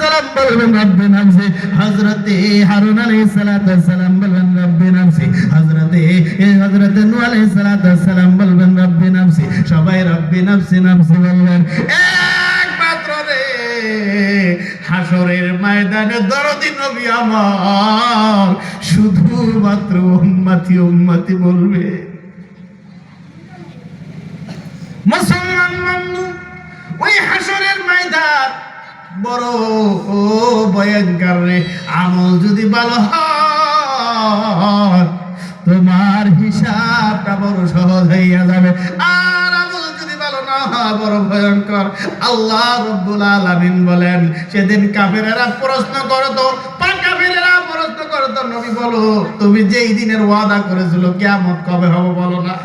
সালাম বলবেন, রব্বি নাফসি হযরতে হারুন আলাইহিস সালাম বলবেন, রব্বি নাফসি হযরতে এ হযরতে নূহ সালাম বলবেন, রব্বি নাফসি সবাই, রব্বি নাফসি নাফসি বলবেন। হাসরের ময়দানে দরদি নবী আমার, শুধুমাত্র উম্মতি উম্মতি বলবে। মুসলমান বন্ধু, ওই হাসরের ময়দান বড় ভয়ঙ্কর রে, আমল যদি ভালো হয়, তোমার হিসাবটা বড় সহজ হইয়া যাবে। আল্লাহ বলেন, সেদিন কাফেরেরা প্রশ্ন করতো প্রশ্ন করতো, নবী বলো, তুমি যেই দিনের ওয়াদা করেছিল কেমন কবে হবে বলো না?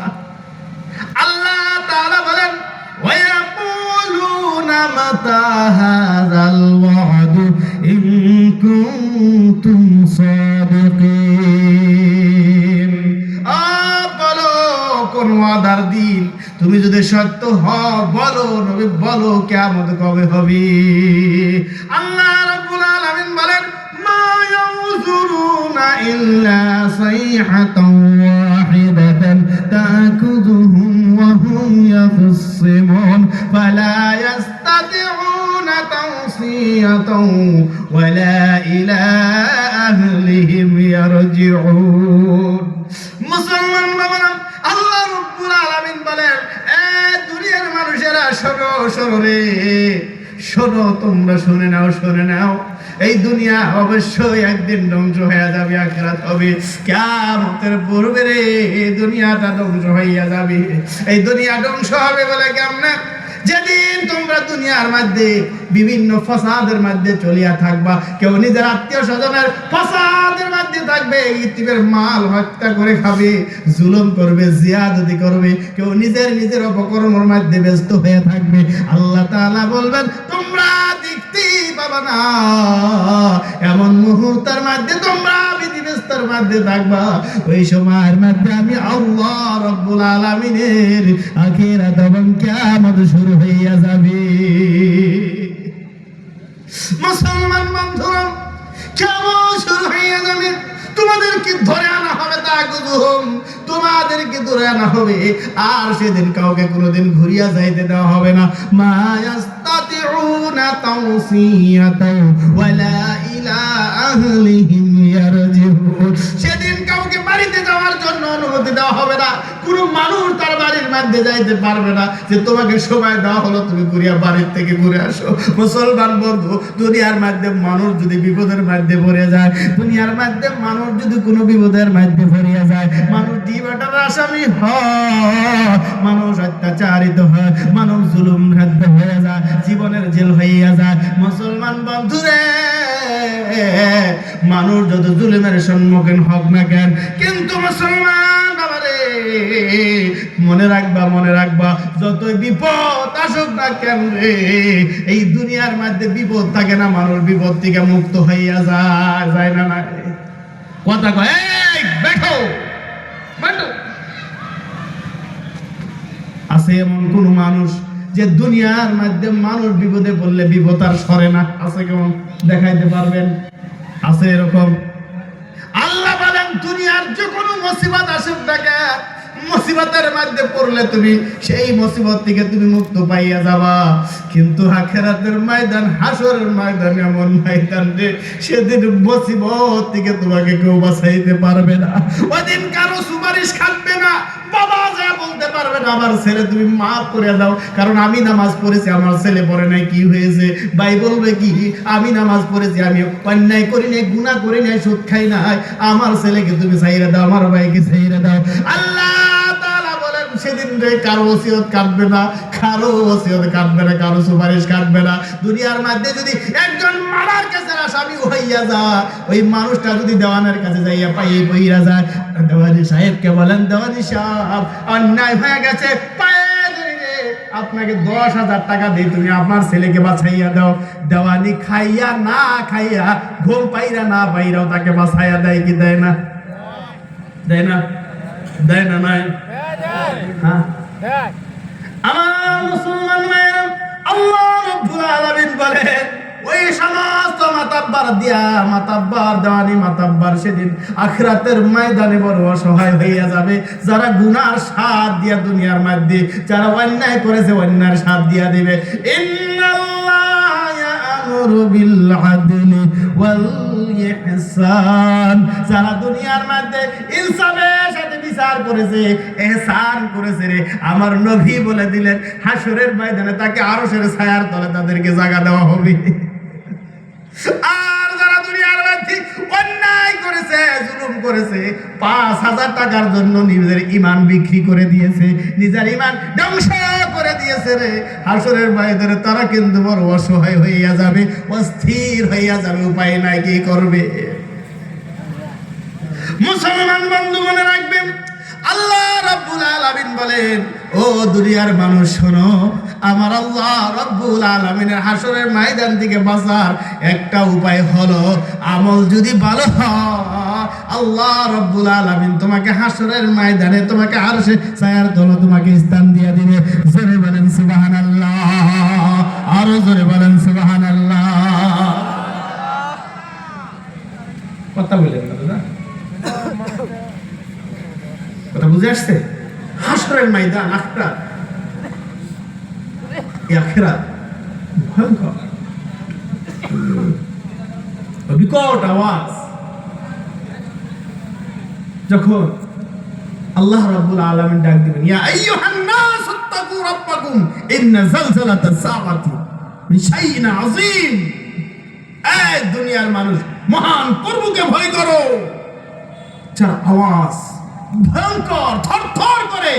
متى هذا الوعد إن كنتم صادقين আ, বলো কোন ওয়াদার দিন তুমি যদি সত্য হও বলো নবী বলো কেমন কবে হবে আল্লাহ রাব্বুল আলামিন বলেন মা ইয়াউযুরুনা ইল্লা সাইহাতান ওয়াহিদাতান তাকুযুহুম ইয়াখসিমুন ফালা ইয়াস্তাতিউনা তাওসিয়াতান ওয়ালা ইলা আহলিহিম ইয়ারজিউন মুসলমান বাবারা, আল্লাহ রব্বুল আলামিন বলেন, এ দুনিয়ার মানুষেরা শোনো রে শোনো, তোমরা শুনে নাও শুনে নাও। এই দুনিয়া অবশ্যই একদিন ধ্বংস হয়ে যাবে, আখরাত হবে। কিয়ামতের পূর্বে রে এই দুনিয়াটা ধ্বংস হইয়া যাবে। এই দুনিয়া ধ্বংস হবে বলে কেমনে? যেদিন তোমরা দুনিয়ার মধ্যে, বিভিন্ন ফসাদের মধ্যে চলিয়া থাকবা, কেউ নিজের আত্মীয় স্বজনের ফসাদের মধ্যে থাকবে ইতিমের মাল হত্যা করে খাবে, জুলুম করবে জিয়াদতি করবে, কেউ নিজের নিজের অপকর্মের মধ্যে ব্যস্ত হয়ে থাকবে। আল্লাহ তাআলা বলবেন, তোমরা দেখতেই পাবা না। এমন মুহূর্তের মধ্যে তোমরা বিধিব্যস্তর মধ্যে থাকবা। ওই সময়ের মধ্যে আমি আল্লাহ রব্বুল আলামিনের আখিরাত এবং কিয়ামত শুরু হইয়া যাবে। মুসলমান বন্ধুরা তোমাদেরকে ধরে আনা হবে তা গুজুহম। তোমাদেরকে ধরে আনা হবে। আর সেদিন কাউকে কোনোদিন ঘুরিয়া যাইতে দেওয়া হবে না। মা ইয়াস্তাতিউনা ওয়ালা ইলা আহলিহিম ইয়ারজিউন। সেদিন কাউকে বাড়িতে যাওয়ার জন্য অনুমতি দেওয়া হবে না। কোনো মানুষ তার বাড়ির মধ্যে যাইতে পারবে না যে তোমাকে সময় দেওয়া হলো, তুমি ঘুরিয়া বাড়ির থেকে ঘুরে আসো। মুসলমান বন্ধু, দুনিয়ার মধ্যে মানুষ যদি বিপদের মধ্যে পড়ে যায়, দুনিয়ার মধ্যে মানুষ যদি কোনো বিপদের মধ্যে পড়িয়া যায়, মানুষ দিবাটার আসামি হয়, মানুষ অত্যাচারিত হয়, মানুষ জুলুম খাদ্য হয়ে যায়, জীবনের জেল হইয়া যায়। মুসলমান বন্ধুরে, মানুষ যত জুলুমের সম্মুখীন হোক না কেন কিন্তু মুসলমান বাবারে, মনে রাখবা মনে রাখবা, যতই বিপদ আসুক না কেন রে, এই দুনিয়ার মধ্যে বিপদ থাকে না, মানুষ বিপদ থেকে মুক্ত হইয়া যায় যায় না না কথা কয়, এই বেটো আছে এমন কোন মানুষ যে দুনিয়ার মধ্যে মানুষ বিপদে পড়লে বিপদ আর সরে না? আছে কেমন? দেখাইতে পারবেন? আছে এরকম? দুনিয়ার যে কোনো মুসিবত আসুক দেখা মুসিবতের মধ্যে পড়লে তুমি সেই মুসিবত থেকে তুমি মুক্ত পাইয়া যাবা। কিন্তু আখেরাতের ময়দান, হাসরের ময়দান এমন ময়দান যে সেদিন মুসিবত থেকে তোমাকে কেউ বাঁচাইতে পারবে না। ওদিন কারও সুপারিশ খাটবে না বাবা যা বলতে পারবে না, আমার ছেলে তুমি মাফ করে দাও, কারণ আমি নামাজ পড়েছি, আমার ছেলে পড়ে নাই কি হয়েছে। ভাই বলবে কি, আমি নামাজ পড়েছি, আমি অন্যায় করি নাই, গুনাহ করি নাই, সুদ খাই নাই, আমার ছেলেকে তুমি ছাইরে দাও, আমার ভাইকে ছাইরে দাও। আল্লাহ! সেদিন রে কারও ওসিয়ত কাটবে না, কারও ওসিয়ত কাটবে না, কারও সুপারিশ কাটবে না। দুনিয়ার মধ্যে যদি একজন মারার কাছে আসামি হইয়া যা ওই মানুষটা যদি দেওয়ানের কাছে যাইয়া পাই বইরা যায়, দেওয়ানি সাহেবকে বলেন, দেওয়ানি সাহেব, অন্যায় হয়ে গেছে আপনাকে দশ হাজার টাকা দিই, তুমি আপনার ছেলেকে বাঁচাইয়া দাও। দেওয়ানি খাইয়া না খাইয়া, ঘুম পাইরা না পাইরাও তাকে বাঁচাইয়া দেয় কি দেয় না? দেয় না? দেয় না নাই? আমার মুসলমান মায়েরা আল্লাহ রব্বুল আলামিন বলেন ওই সমস্ত মাতাব্বার দিয়া মাতাব্বার দেওয়ানি মাতাব্বার সেদিন আখিরাতের ময়দানে বড় অসহায় হইয়া যাবে। যারা গুনার সাথ দিয়া দুনিয়ার মধ্যে যারা অন্যায় করেছে অন্যায়ের সাথ দিয়া দিবে। ইন্নাল্লাহ ইয়ামুরু বিল আদলি ওয়াল ইহসান। যারা দুনিয়ার মধ্যে ইনসাফের বিচার করেছে, এহসান করেছে রে। আমার নবী বলে দিলেন, হাসরের ময়দানে তাকে আরও সেরে ছায়ার তলে তাদেরকে জায়গা দেওয়া হবে। আর যারা দুনিয়ার মধ্যে অন্যায় করেছে, জুলুম করেছে, পাঁচ হাজার টাকার জন্য নিজের ইমান বিক্রি করে দিয়েছে, নিজের ইমান ধ্বংস করে দিয়েছে রে। হাসরের ময়দানে তারা কিন্তু বড় অসহায় হইয়া যাবে, অস্থির হইয়া যাবে, উপায় নাই, কি করবে? মুসলমান বন্ধু মনে রাখবেন আল্লাহ রাব্বুল আলামিন বলেন, ও দুনিয়ার মানুষ শোনো, আমার আল্লাহ রাব্বুল আলামিনের হাসরের ময়দান থেকে বাঁচার একটা উপায় হলো, আমল যদি ভালো আল্লাহ রাব্বুল আলামিন তোমাকে হাসরের ময়দানে তোমাকে আরশে ছায়ার তলে তোমাকে স্থান দিয়ে দিবে। জোরে বলেন, সুবহানাল্লাহ। আরও জোরে বলেন, সুবহানাল্লাহ। কথা বলেন না দাদা কথা বুঝে আসছে? হাসরের ময়দান আখরা আখেরা ভয়ঙ্কর। বিকট আওয়াজ। যখন আল্লাহ রাব্বুল আলামিন ডাক দিবেন, ইয়া আইয়ুহান নাস ইত্তাকু রাব্বাকুম, ইন্না জালজালাতাস সাআতি মিন আযীম। এই দুনিয়ার মানুষ, মহান প্রভুকে ভয় করো। যার আওয়াজ ভয়ঙ্কর, থরথর করে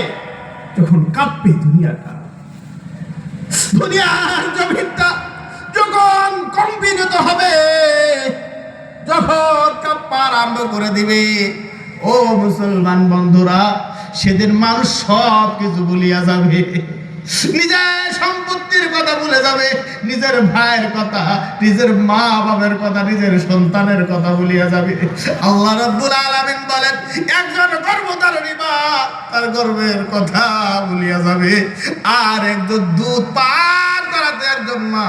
যখন কাঁপবে দুনিয়াটা দুনিয়ার জমিনটা যখন কম্পিত হবে, যখন কাঁপা আরম্ভ করে দিবে, ও মুসলমান বন্ধুরা, সেদিন মানুষ সব কিছু বলিয়া যাবে। নিজের সম্পত্তির কথা ভুলে যাবে। নিজের ভাইয়ের কথা, নিজের মা বাবার কথা, নিজের সন্তানের কথা ভুলিয়া যাবে। আল্লাহ রাব্বুল আলামিন বলেন, একজন গর্ভধারণী মা, তার গর্বের কথা ভুলিয়া যাবে। আর একজন দুধ পান একজন মা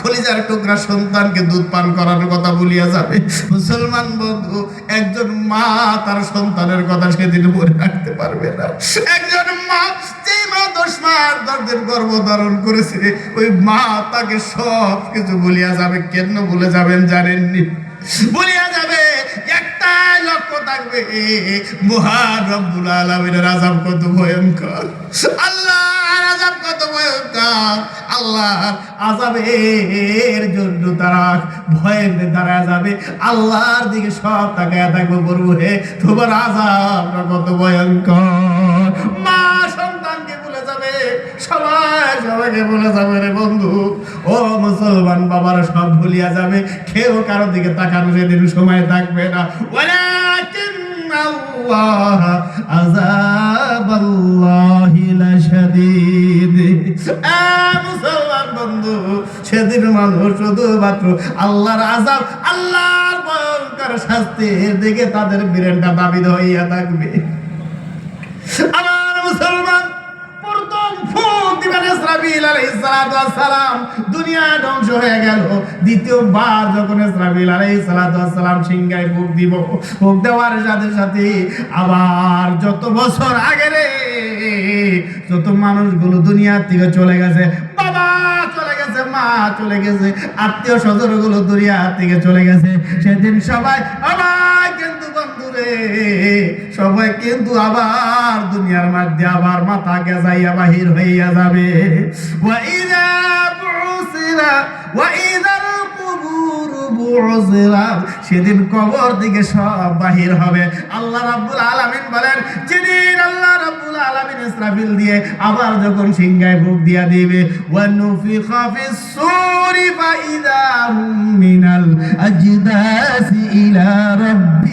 খলিজার টুকরা সন্তানকে দুধ পান কথা যাবে। মুসলমান বন্ধু, একজন মা তার সন্তানের কথা সেদিন মনে রাখতে পারবে না। একজন মা করেছে, ওই মা তাকে সব কিছু ভুলিয়া যাবে। কেন ভুলে যাবেন জানেননি? ভুলিয়া যাবে, একটাই লক্ষ্য থাকবে, মহান আযাব কত ভয়ঙ্কর। আল্লাহ আযাবের জন্য তারা ভয়ের যাবে। আল্লাহর দিকে সব তাকায় থাকবে বলব হে তোমার আযাবটা কত ভয়ঙ্কর। মা সন্তানকে ভুলে যাবে। সবাই সবাইকে ভুলে যাবে রে বন্ধু। ও মুসলমান বাবারা সব ভুলিয়া যাবে। কেউ কারও দিকে তাকানো সেদিন সময় থাকবে না। আল্লাহ সেদিন মানুষ শুধুমাত্র আল্লাহর আযাব, আল্লাহর ভয়ঙ্কর শাস্তির দিকে তাদের বীরেনটা দাবিত হইয়া থাকবে। আমার মুসলমান দুনিয়া দিব দেওয়ার সাথে সাথে আবার যত বছর আগে রে, যত মানুষগুলো দুনিয়ার থেকে চলে গেছে, বাবা গেছে, মা চলে গেছে, আত্মীয় স্বজনগুলো দুনিয়ার থেকে চলে গেছে। সেদিন সবাই আবার কিন্তু বন্ধুরে সবাই কিন্তু আবার দুনিয়ার মধ্যে আবার মাথা গেজাইয়া বাহির হইয়া যাবে। সেদিন কবর দিকে সব বাহির হবে। আল্লাহ রাব্বুল আলামিন বলেন যেদিন আল্লাহ রাব্বুল আলামিন ইসরাফিল দিয়ে আবার যখন সিংহায় ভোগ দিয়া দিবে ওয়া নুফিখা ফিস সূরি ফাইদা মিনাল আজদাসি ইলা রাব্ব